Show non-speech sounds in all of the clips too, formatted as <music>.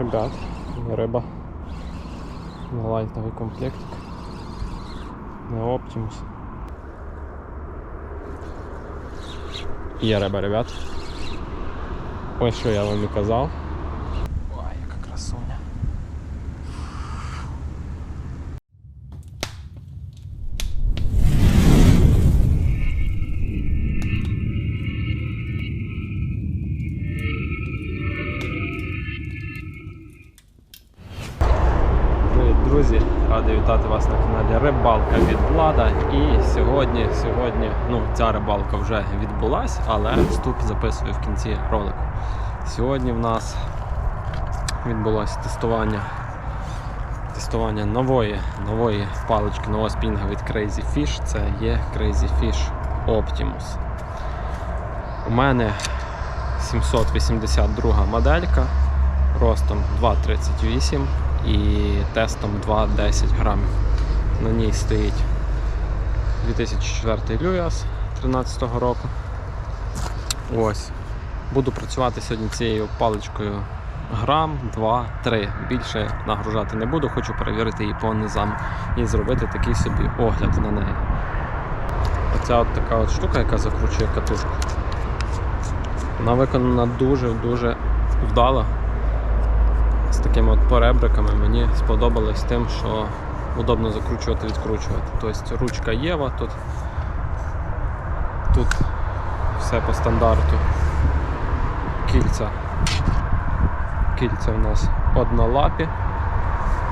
ребят, риба на лайтовий комплектик. На Оптимус. Є риба, ребят. Ось що я вам і казав. І сьогодні, сьогодні, ну ця рибалка вже відбулась, але вступ записую в кінці ролику. Сьогодні в нас відбулося тестування. Тестування нової, нової палички, нового спінга від Crazy Fish. Це є Crazy Fish Optimus. У мене 782 моделька ростом 2,38 і тестом 2,10 грамів. На ній стоїть 2004 Люяс 13 року. Ось. Буду працювати сьогодні цією паличкою грам, 2, 3. Більше нагружати не буду, хочу перевірити її по низам і зробити такий собі огляд на неї. Оця от така от штука, яка закручує катушку. Вона виконана дуже-дуже вдало. З такими от поребриками мені сподобалось тим, що удобно закручувати, відкручувати. Тобто ручка Єва тут. Тут все по стандарту. Кільця. Кільця у нас однолапі.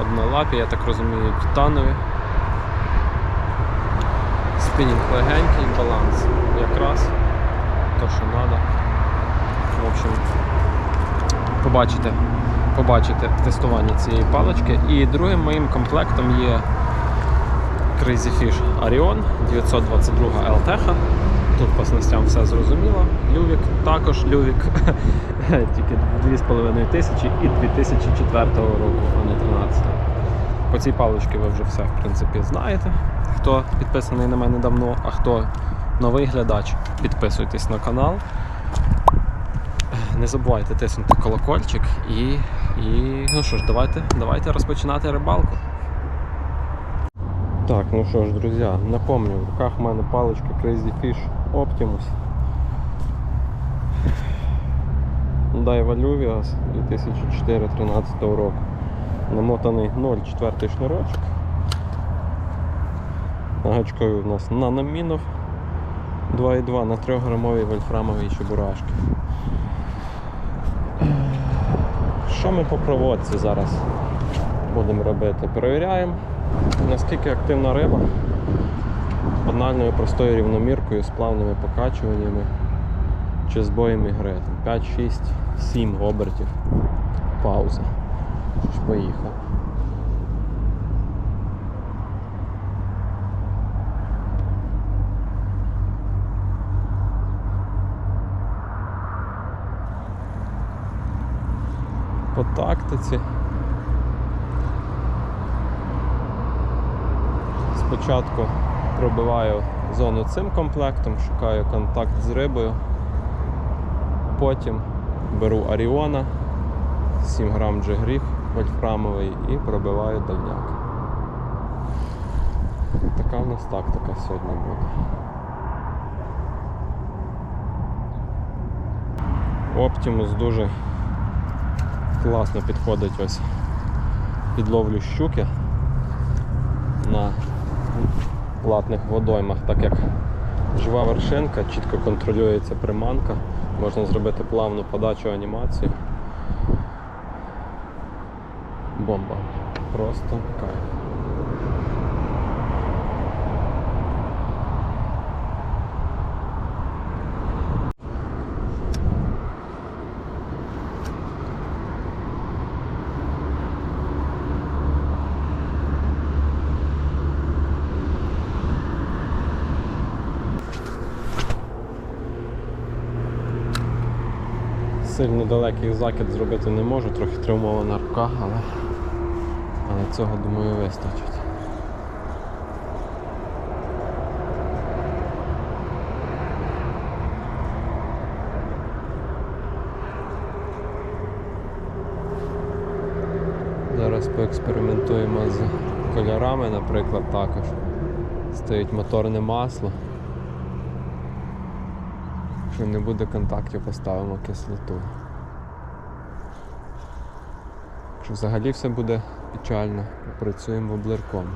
Однолапі, я так розумію, титанові. Спінінг легенький, баланс якраз то, що треба. В общем, побачите, побачите тестування цієї палички. І другим моїм комплектом є Crazy Fish Arion 922 LTH. Тут по снастям все зрозуміло. Лювік, також лювік, <laughs> тільки 2,5 тисячі і 2004 року, а не 13. По цій паличці ви вже все в принципі знаєте. Хто підписаний на мене давно, а хто новий глядач, підписуйтесь на канал. Не забувайте тиснути колокольчик і, і ну що ж, давайте, давайте розпочинати рибалку. Так, ну що ж, друзі, напомню, в руках в мене паличка Crazy Fish Optimus. Daiwa Luvias 2004-13 року. Намотаний 0,4 шнурочок. Гачкові у нас наномінов 2,2 на 3 грамовій вольфрамовій чебурашки. Що ми по проводці зараз будемо робити? Перевіряємо, наскільки активна риба банальною простою рівноміркою з плавними покачуваннями чи збоєм ігри. 5, 6, 7 обертів. Пауза. Поїхав. Тактиці. Спочатку пробиваю зону цим комплектом, шукаю контакт з рибою. Потім беру Аріона, 7 грам джигріг вольфрамовий і пробиваю дальняк. Така у нас тактика сьогодні буде. Оптимус дуже класно підходить ось підловлю щуки на платних водоймах, так як жива вершинка, чітко контролюється приманка, можна зробити плавну подачу анімації. Бомба. Просто кайф. Сильно далекий закид зробити не можу, трохи травмована рука, але, але цього думаю вистачить. Зараз поекспериментуємо з кольорами, наприклад, також. Стоїть моторне масло. Якщо не буде контактів, поставимо кислоту. Якщо взагалі все буде печально, попрацюємо воблерком.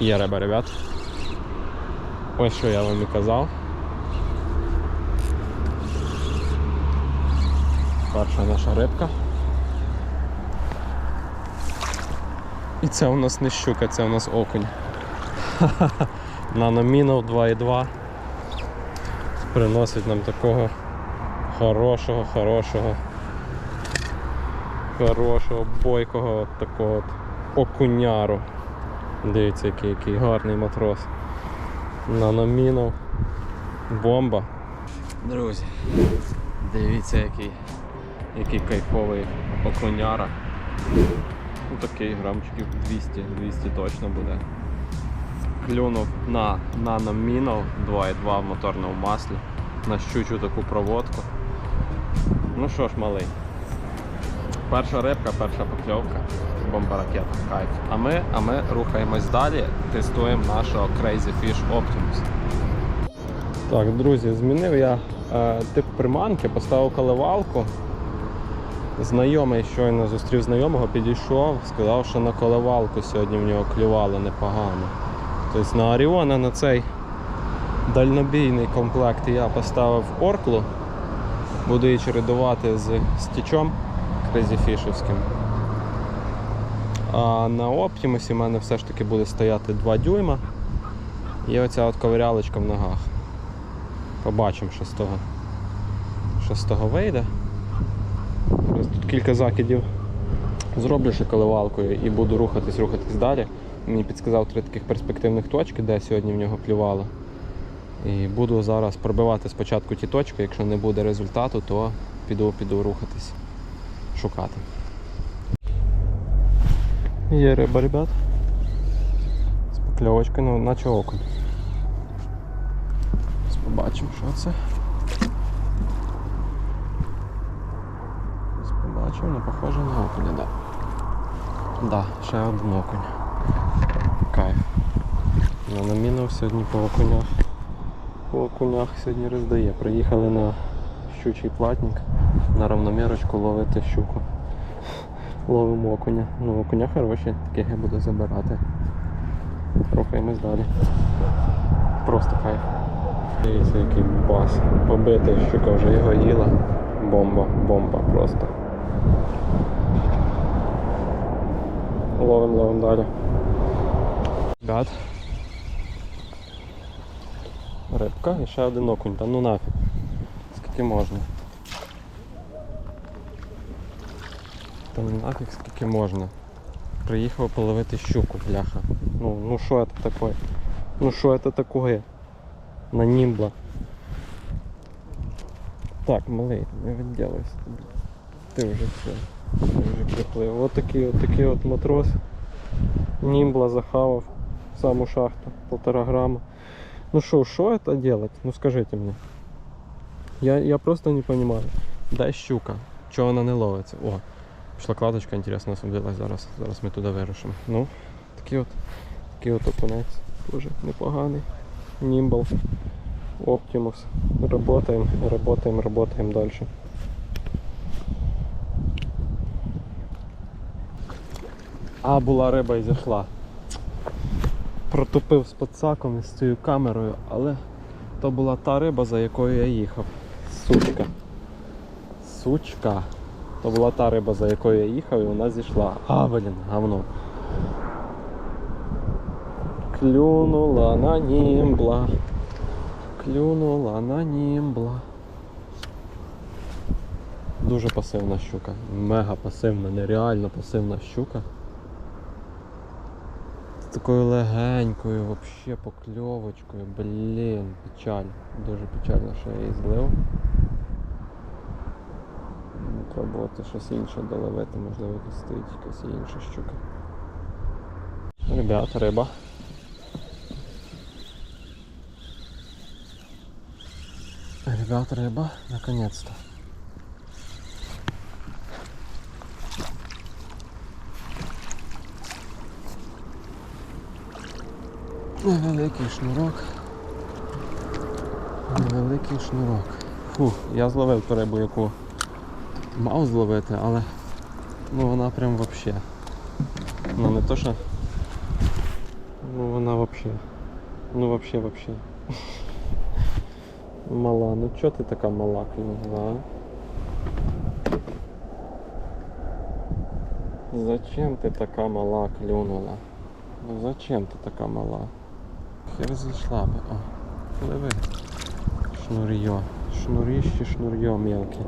Є риба, ребят. Ось що я вам і казав. Перша наша рибка. І це у нас не щука, це у нас окунь. <laughs> Наномінов 2,2 приносить нам такого хорошого, хорошого, хорошого, бойкого такого от окуняру. Дивіться, який, який гарний матрос. Наномінов. Бомба. Друзі, дивіться, який, який кайфовий окуняра. Ну, такий грамчиків 200, 200 точно буде. Клюнув на наномінов 2,2 в моторному маслі. На щучу таку проводку. Ну що ж, малий. Перша рибка, перша покльовка. Бомба ракета. Кайф. А ми, а ми рухаємось далі, тестуємо нашого Crazy Fish Optimus. Так, друзі, змінив я е, тип приманки, поставив коливалку. Знайомий щойно зустрів знайомого, підійшов, сказав, що на коливалку сьогодні в нього клювало непогано. Тобто на Оріона на цей дальнобійний комплект я поставив орклу. Буду її чередувати з стічом крейзіфішівським. А на Оптімусі в мене все ж таки буде стояти 2 дюйма. І оця от ковирялочка в ногах. Побачимо, що з того, що з того вийде. Ось тут кілька закидів зроблю ще коливалкою і буду рухатись, рухатись далі. Мені підказав три таких перспективних точки, де сьогодні в нього клювало. І буду зараз пробивати спочатку ті точки, якщо не буде результату, то піду, піду рухатись, шукати. Є риба, ребят. З покльовочкою, ну наче окунь. Зараз побачимо, що це. Зараз побачимо, ну похоже на окуня, да. Да, ще один окунь. Кайф. Я намінив сьогодні по окунях. По окунях сьогодні роздає. Приїхали на щучий платник на равномірочку ловити щуку. Ловимо окуня. Ну, окуня хороші, таких я буду забирати. Рухаємось далі. Просто кайф. Дивіться, який бас. Побитий, щука вже його їла. Бомба, бомба просто. Ловим, ловим далі. Ребят. Рибка і ще один окунь. Та ну нафіг. Скільки можна. Та ну нафіг скільки можна. Приїхав половити щуку, бляха. Ну, ну що це таке? Ну що це таке? На німбла. Так, малий, не відділайся. Ти вже все. Ти вже приплив. От такий от такий от матрос. Німбла захавав саму шахту, полтора грамма. Ну что, что это делать? Ну скажите мне. Я, я просто не понимаю. Де щука? Чого вона не ловиться? О, пішла кладочка, інтересно, освободилась зараз. Зараз ми туди вирушимо. Ну, такий от, такий от окунець. Дуже непоганий. Німбл. Оптимус. Работаем, работаем, работаем дальше. А, була риба і зійшла протупив з подсаком і з цією камерою, але то була та риба, за якою я їхав. Сучка. Сучка. То була та риба, за якою я їхав, і вона зійшла. А, блін, говно. Клюнула на німбла. Клюнула на німбла. Дуже пасивна щука. Мега пасивна, нереально пасивна щука такою легенькою, вообще покльовочкою, блін, печаль. Дуже печально, що я її злив. Спробувати щось інше доловити, можливо тут стоїть якась інша щука. Ребят, риба. Ребят, рыба, наконец-то. Невеликий шнурок. Невеликий шнурок. Фух, я зловив ту рибу, яку мав зловити, але ну вона прям вообще. Ну не то що. Ну вона вообще. Ну вообще вообще. Мала, ну чого ти така мала клюнула? Зачем ти така мала клюнула? Ну зачем ти така мала? Хер зійшла би. О, пливи. Шнур'йо. Шнуріще, шнур'йо мелке.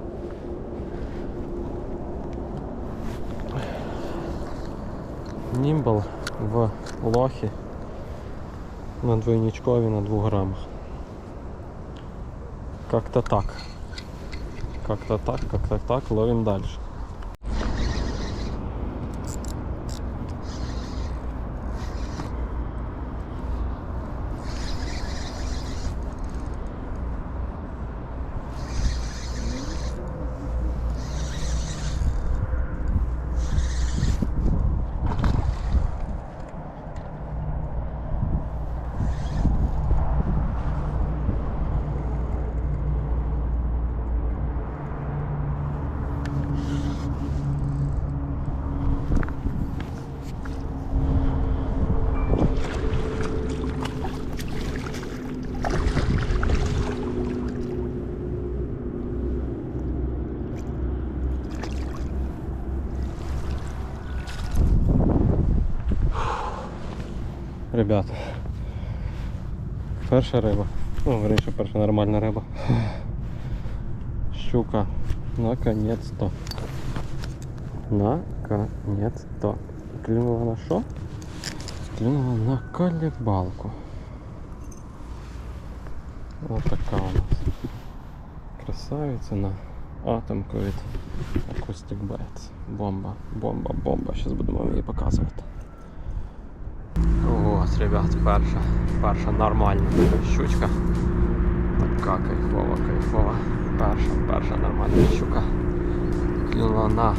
Німбл в лохі на двойничкові на 2 грамах. Как-то так. Как-то так, как-то так, ловим дальше. Ребята, перша риба. Ну, верніше, перша нормальна риба. Щука. Наконец-то. Наконец-то. Клюнула на що? Клюнула на колебалку. Вот така у нас. Красавиця на атомку від Acoustic Bites. Бомба, бомба, бомба. Зараз будемо вам її показувати. Ось, ребят, перша, перша нормальна щучка. Така кайфова, кайфова. Перша, перша нормальна щука. Клюнула на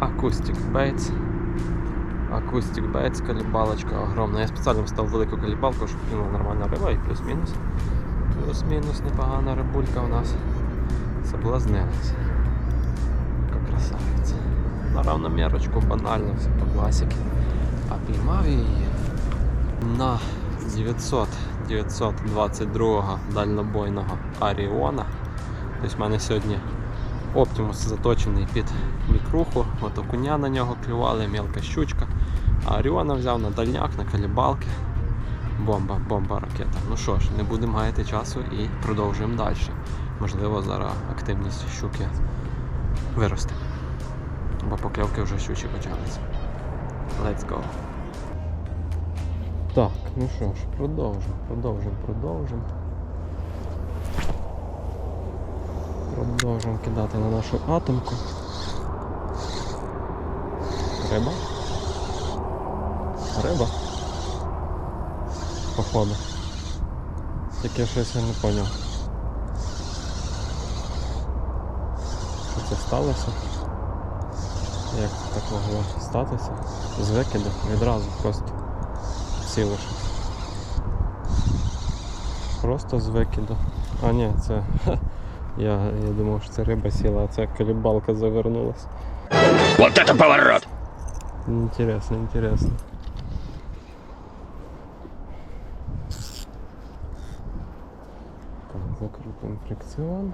Acoustic Baits. Acoustic Baits, калібалочка огромна. Я спеціально встав велику калібалку, щоб клюнула нормальна риба і плюс-мінус. Плюс-мінус непогана рибулька у нас. Соблазнилась. Яка красавиця. На равномірочку, банально, все по класіки. А піймав її на 900 922 дальнобойного Аріона. Тобто в мене сьогодні Оптимус заточений під мікруху, от окуня на нього клювали, мелка щучка. А Оріона взяв на дальняк, на калібалки. Бомба, бомба, ракета. Ну що ж, не будемо гаяти часу і продовжуємо далі. Можливо, зараз активність щуки виросте. Бо покльовки вже щучі почалися. Let's go. Так, ну що ж, продовжимо, продовжимо, продовжимо. Продовжимо кидати на нашу атомку. Риба? Риба? Походу. Тільки щось я не поняв. Що це сталося? Як так могло статися? З викиду відразу просто сіло щось. Просто з викиду. А ні, це. ха, <laughs> Я, я думав, що це риба сіла, а це колібалка завернулась. Вот это поворот! Интересно, интересно. Так, закрутим фрикціон.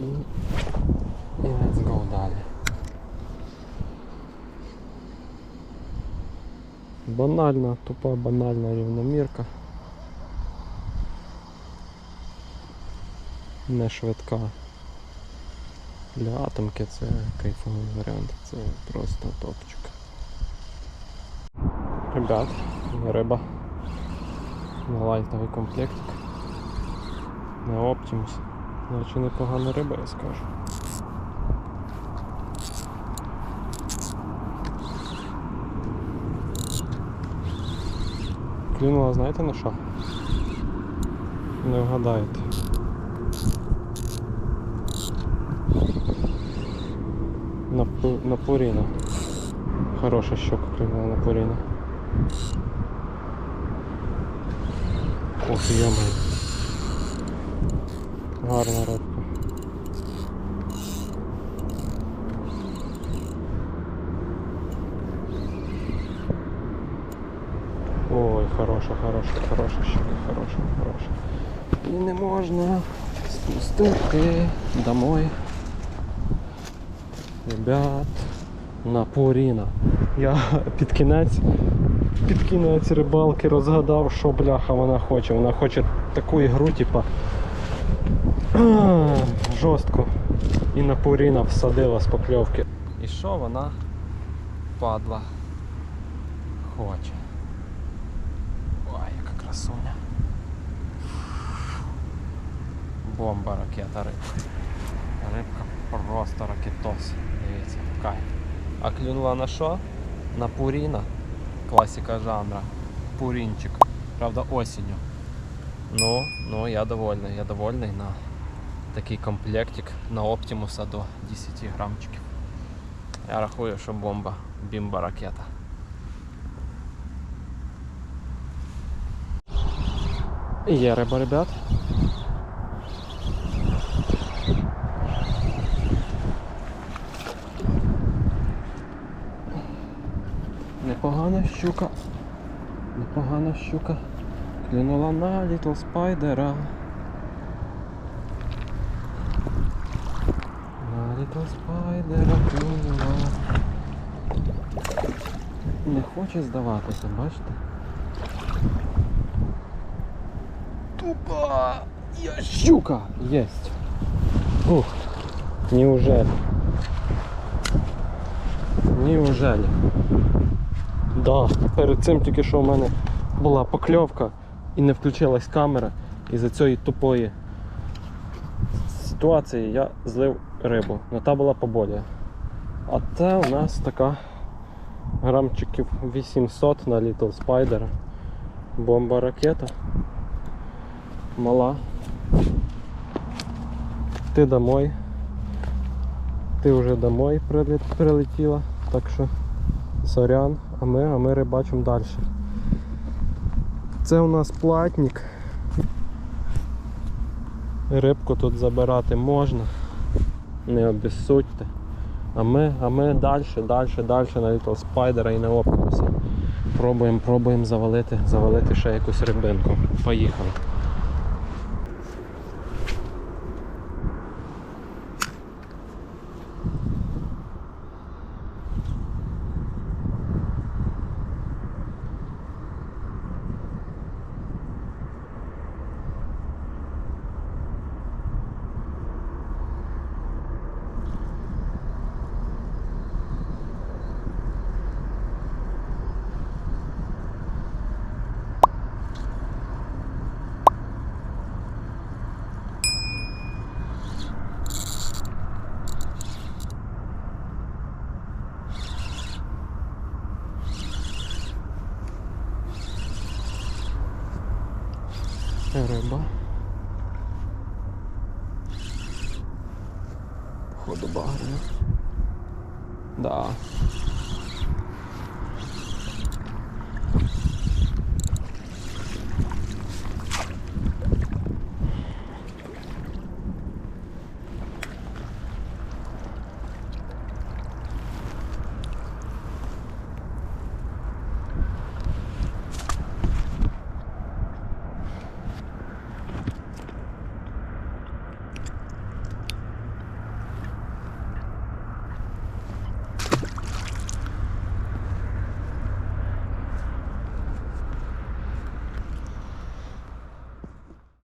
І, і let's go далі. Банальна, тупа банальна рівномірка. Не швидка. Для атомки це кайфовий варіант, це просто топчик. Ребят, риба на лайтовий комплектик. На Optimus. Наче непогана риба, я скажу. Клюнула, знаєте на що? Не вгадаєте. На, пу- на пуріна. Хороша щука клюнула на пуріна. Ох, йомай. Гарна рибка. Спустити домой. Ребят, на Пуріна. Я під кінець, під кінець рибалки розгадав, що бляха вона хоче. Вона хоче таку ігру, типа <clears throat> жорстко. І на Пуріна всадила з покльовки. І що вона падла хоче? Ой, яка красуня. Бомба ракета рибка. Рибка просто ракетос. Дивіться, кайф. А клюнула на що? На пуріна. Класика жанра. Пурінчик. Правда, осінню. Ну, ну я довольний. Я довольний на такий комплектик на Оптимуса до 10 грамчиків. Я рахую, що бомба. Бімба ракета. Є риба, ребят. Щука. Непогана щука. Клюнула на Little Спайдера. На Little Спайдера клюнула. Не хоче здаватися, бачите? Тупа! Я щука! Єсть! Ух! Неужели? Неужели? Да, перед цим тільки що в мене була покльовка і не включилась камера. І за цієї тупої ситуації я злив рибу. Но та була поболіє. А це у нас така грамчиків 800 на Little Spider. Бомба ракета. Мала. Ти домой. Ти вже домой прилетіла. Так що сорян, а ми, а ми рибачимо далі. Це у нас платник. Рибку тут забирати можна. Не обіссудьте. А ми, а ми далі, далі, далі на Little Spider і на Optimus. Пробуємо, пробуємо завалити, завалити ще якусь рибинку. Поїхали. Риба.